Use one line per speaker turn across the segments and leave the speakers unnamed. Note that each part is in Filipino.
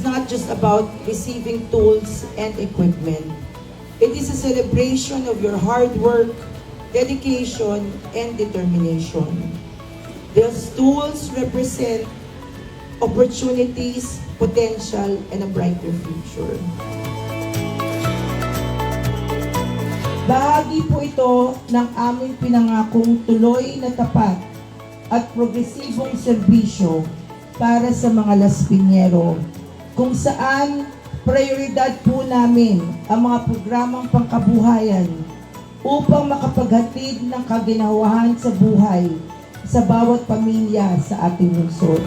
not just about receiving tools and equipment. It is a celebration of your hard work, dedication, and determination. These tools represent opportunities, potential, and a brighter future. Bahagi po ito ng aming pinangakong tuloy na tapat at progresibong serbisyo para sa mga Laspiniero kung saan prioridad po namin ang mga programang pangkabuhayan upang makapaghatid ng kaginawahan sa buhay sa bawat pamilya sa ating lungsod.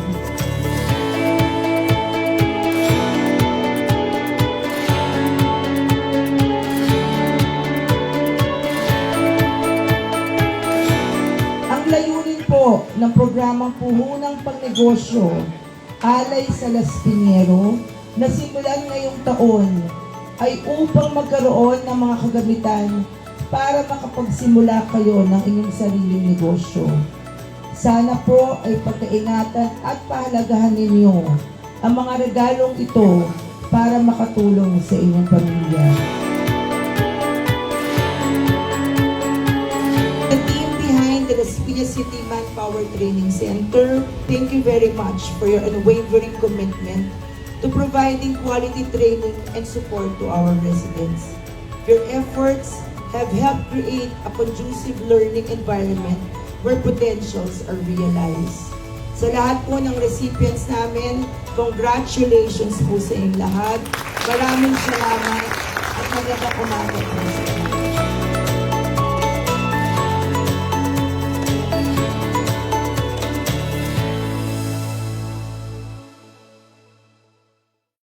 Ang layunin po ng programang Puhunang Pangnegosyo alay sa Las Piñero na simulan ngayong taon ay upang magkaroon ng mga kagamitan para makapagsimula kayo ng inyong sariling negosyo. Sana po ay pagkaingatan at pahalagahan ninyo ang mga regalong ito para makatulong sa inyong pamilya. City Manpower Training Center, thank you very much for your unwavering commitment to providing quality training and support to our residents. Your efforts have helped create a conducive learning environment where potentials are realized. Sa lahat po ng recipients namin, congratulations po sa inyong lahat. Maraming salamat at magandang umaga po sa.